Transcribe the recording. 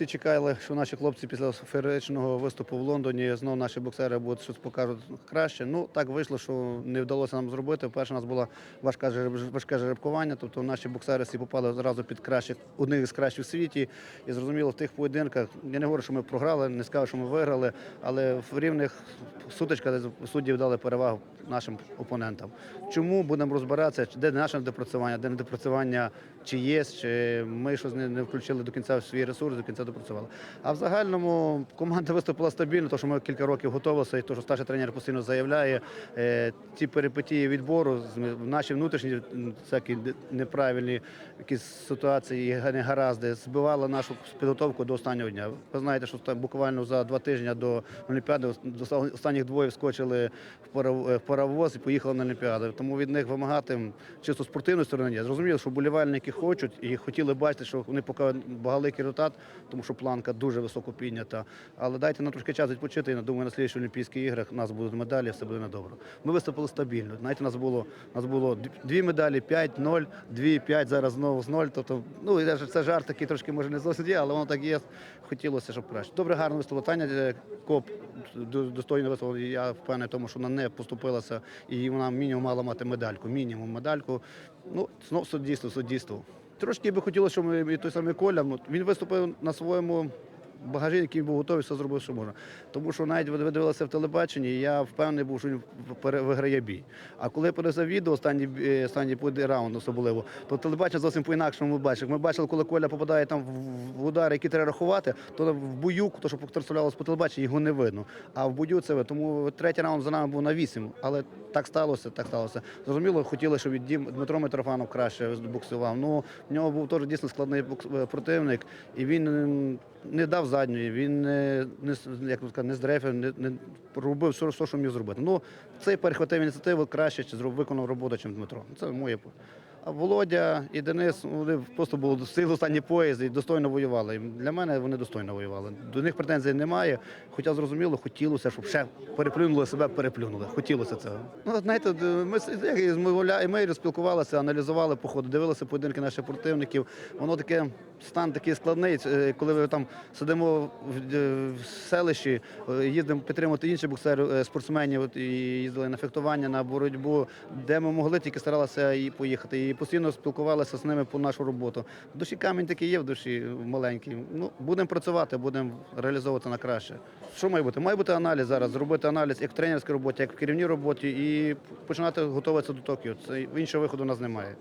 всі чекали, що наші хлопці після феєричного виступу в Лондоні знову наші боксери будуть щось покажуть краще. Ну так вийшло, що не вдалося нам зробити. Перше у нас було важка жереб- важке жеребкування, тобто наші боксери всі попали зразу під кращих, одних з кращих в світі. І зрозуміло, в тих поєдинках я не говорю, що ми програли, не скажу, що ми виграли, але в рівних сутичках судді дали перевагу нашим опонентам. Чому будемо розбиратися, де наше недопрацювання, де недопрацювання чи є, чи ми щось не, включили до кінця свій ресурс, до кінця допрацювали. А в загальному команда виступила стабільно, тому що ми кілька років готувалися, і то, що старший тренер постійно заявляє, е, ті перипетії відбору, наші внутрішні всякі неправильні якісь ситуації, негаразди, збивали нашу підготовку до останнього дня. Ви знаєте, що буквально за два тижні до Олімпіади останніх двоє вскочили в паровоз і поїхали на Олімпіаду. Тому від них вимагати чисто спортивної сторони. Зрозуміло, що болівальники хочуть і хотіли бачити, що вони поки багаликий результат, тому що планка дуже високо піднята. Але дайте нам трошки час відпочити. І думаю, на слідчих Олімпійських іграх у нас будуть медалі, все буде добре. Ми виступили стабільно. Знаєте, у нас було у нас було дві медалі, 5, 0, 2, 5, зараз знову з 0. Тобто, ну це жарт такий трошки може не зовсім є, але воно так є. Хотілося, щоб краще. Добре, гарно виступило. Таня е, Коп достойно виступила. Я впевнений в тому, що вона не поступилася, і вона мінімум мала мати медальку. Мінімум медальку. Ну, знов суддівство, суддівство. Трошки би хотілося, щоб ми- і той самий Коля, він виступив на своєму багажі, який був готовий, все зробив, що можна. Тому що навіть ви ви дивилися в телебаченні, і я впевнений був, що він виграє бій. А коли перезав відео, останній, е, останній раунд особливо, то телебачення зовсім по-інакшому ми бачили. Ми бачили, коли Коля попадає там в- удари, які треба рахувати, то в бою, то що транслювалося по телебаченню, його не видно. А в бою це ви. Тому третій раунд за нами був на вісім. Але так сталося, так сталося. Зрозуміло, хотіли, щоб Дмитро Митрофанов краще боксував. Ну в нього був теж дійсно складний е, противник, і він не дав задньої, він не, не як сказати, не здрефив, не, не робив все, що міг зробити. Ну цей перехватив ініціативу краще, чи зробив виконав роботу, ніж Дмитро. Це моє. А Володя і Денис вони просто були сили останній поїзд і достойно воювали. Для мене вони достойно воювали. До них претензій немає. Хоча зрозуміло, хотілося, щоб ще переплюнули себе, переплюнули. Хотілося цього. Ну знаєте, ми з Мовля- спілкувалися, аналізували по ходу, дивилися поєдинки наших противників. Воно таке стан такий складний, е, коли ви там сидимо в, селищі, е, їздимо підтримувати інших боксерів, е, спортсменів. І їздили на фехтування, на боротьбу, де ми могли, тільки старалися і поїхати. І постійно спілкувалися з ними по нашу роботу. В душі камінь такий є в душі маленький. Ну будемо працювати, будемо реалізовувати на краще. Що має бути? Має бути аналіз зараз, зробити аналіз як в тренерській роботі, як в керівній роботі, і починати готуватися до Токіо. Це іншого виходу у нас немає.